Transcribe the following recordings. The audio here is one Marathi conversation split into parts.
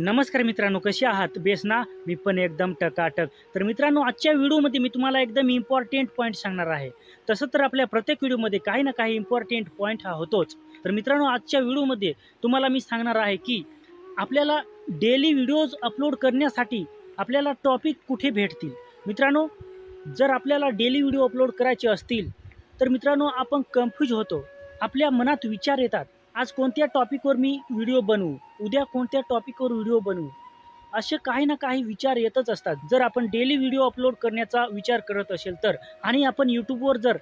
नमस्कार मित्रांनो कसे आहात? बेस ना? मी पण एकदम टकाटक. तर मित्रांनो आजच्या व्हिडिओमध्ये मी तुम्हाला एकदम इम्पॉर्टंट पॉईंट सांगणार आहे. तसं तर आपल्या प्रत्येक व्हिडिओमध्ये काही ना काही इम्पॉर्टंट पॉईंट हा होतोच. तर मित्रांनो आजच्या व्हिडिओमध्ये तुम्हाला मी सांगणार आहे की आपल्याला डेली व्हिडिओज अपलोड करण्यासाठी आपल्याला टॉपिक कुठे भेटतील? मित्रांनो जर आपल्याला डेली व्हिडिओ अपलोड करायचे असतील तर मित्रांनो आपण कन्फ्यूज होतो. आपल्या मनात विचार येतात. आज कोणत्या टॉपिकवर मी व्हिडिओ बनवू? उद्या कोणत्या टॉपिकवर व्हिडिओ बनवू? असे काही ना काही विचार येतच असतात. जर आपण डेली व्हिडिओ अपलोड करण्याचा विचार करत असेल तर आणि आपण यूट्यूबवर जर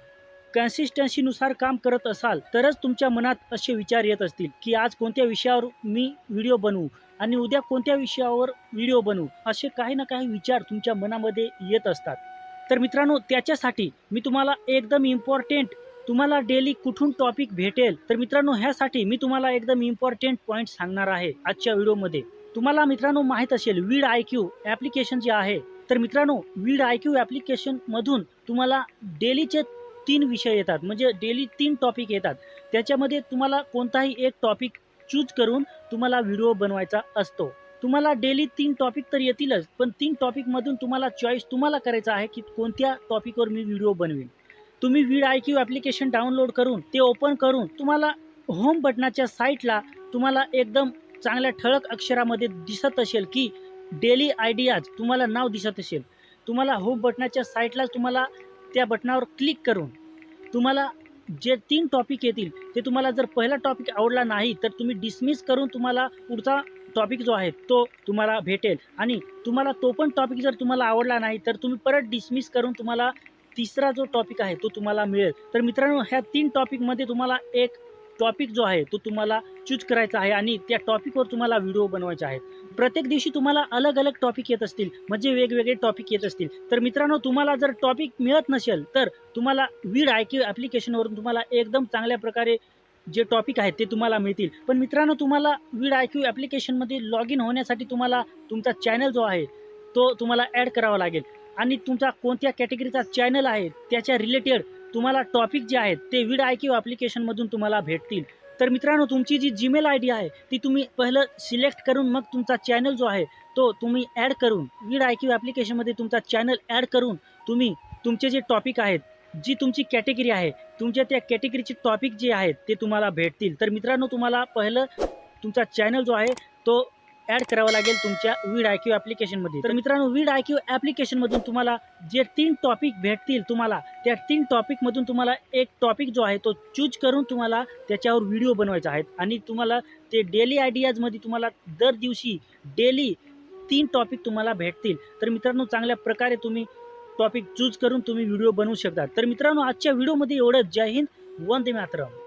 कन्सिस्टन्सीनुसार काम करत असाल तरच तुमच्या मनात असे विचार येत असतील की आज कोणत्या विषयावर मी व्हिडिओ बनवू आणि उद्या कोणत्या विषयावर व्हिडिओ बनवू? असे काही ना काही विचार तुमच्या मनामध्ये येत असतात. तर मित्रांनो त्याच्यासाठी मी तुम्हाला एकदम इम्पॉर्टंट तुम्हाला डेली कुठून टॉपिक भेटेल? तर मित्रांनो ह्यासाठी मी तुम्हाला एकदम इम्पॉर्टंट पॉईंट सांगणार आहे आजच्या व्हिडिओमध्ये. तुम्हाला मित्रांनो माहीत असेल वीड आय क्यू ॲप्लिकेशन जे आहे तर मित्रांनो वीड आय क्यू ॲप्लिकेशनमधून तुम्हाला डेलीचे तीन विषय येतात. म्हणजे डेली तीन टॉपिक येतात. त्याच्यामध्ये तुम्हाला कोणताही एक टॉपिक चूज करून तुम्हाला व्हिडिओ बनवायचा असतो. तुम्हाला डेली तीन टॉपिक तर येतीलच पण तीन टॉपिकमधून तुम्हाला चॉईस तुम्हाला करायचा आहे की कोणत्या टॉपिकवर मी व्हिडिओ बनवेन. तुम्ही weed I Q application download करून ते ओपन करून तुम्हाला होम बटनाच्या साईटला तुम्हाला एकदम चांगल्या ठळक अक्षरामध्ये दिसत असेल की डेली आयडियाज तुम्हाला नाव दिसत असेल. तुम्हाला होम बटनाच्या साईटलाच तुम्हाला त्या बटनावर क्लिक करून तुम्हाला जे तीन टॉपिक येतील ते तुम्हाला जर पहिला टॉपिक आवडला नाही तर तुम्ही डिसमिस करून तुम्हाला पुढचा टॉपिक जो आहे तो तुम्हाला भेटेल. आणि तुम्हाला तो पण टॉपिक जर तुम्हाला आवडला नाही तर तुम्ही परत डिसमिस करून तुम्हाला तिसरा जो टॉपिक आहे तो तुम्हाला मिळेल. तर मित्रांनो ह्या तीन टॉपिकमध्ये तुम्हाला एक टॉपिक जो आहे तो तुम्हाला चूज करायचा आहे आणि त्या टॉपिकवर तुम्हाला व्हिडिओ बनवायचे आहेत. प्रत्येक दिवशी तुम्हाला अलग अलग टॉपिक येत असतील म्हणजे वेगवेगळे टॉपिक येत असतील. तर मित्रांनो तुम्हाला जर टॉपिक मिळत नसेल तर तुम्हाला वीड आय क्यू ॲप्लिकेशनवरून तुम्हाला एकदम चांगल्या प्रकारे जे टॉपिक आहेत ते तुम्हाला मिळतील. पण मित्रांनो तुम्हाला वीड आय क्यू ॲप्लिकेशनमध्ये लॉग इन होण्यासाठी तुम्हाला तुमचा चॅनल जो आहे तो तुम्हाला ॲड करावा लागेल. आणि तुमचा कोणत्या कॅटेगरीचा चॅनल आहे त्याच्या रिलेटेड तुम्हाला टॉपिक जे आहेत ते विड आय क्यू ॲप्लिकेशनमधून तुम्हाला भेटतील. तर मित्रांनो तुमची जी जीमेल आय डी आहे ती तुम्ही पहिलं सिलेक्ट करून मग तुमचा चॅनल जो आहे तो तुम्ही ॲड करून विड आय क्यू ॲप्लिकेशनमध्ये तुमचा चॅनल ॲड करून तुम्ही तुमचे जे टॉपिक आहेत जी तुमची कॅटेगरी आहे तुमच्या त्या कॅटेगरीचे टॉपिक जे आहेत ते तुम्हाला भेटतील. तर मित्रांनो तुम्हाला पहिलं तुमचा चॅनल जो आहे तो ॲड करावा लागेल तुमच्या वीड आय क्यू ॲप्लिकेशनमध्ये तर मित्रांनो वीड आय क्यू ॲप्लिकेशनमधून तुम्हाला जे तीन टॉपिक भेटतील तुम्हाला त्या तीन टॉपिकमधून तुम्हाला एक टॉपिक जो आहे तो चूज करून तुम्हाला त्याच्यावर व्हिडिओ बनवायचा आहे. आणि तुम्हाला ते डेली आयडियाजमध्ये तुम्हाला दर दिवशी डेली तीन टॉपिक तुम्हाला भेटतील. तर मित्रांनो चांगल्या प्रकारे तुम्ही टॉपिक चूज करून तुम्ही व्हिडिओ बनवू शकता. तर मित्रांनो आजच्या व्हिडिओमध्ये एवढं जय हिंद वंदे मातरम.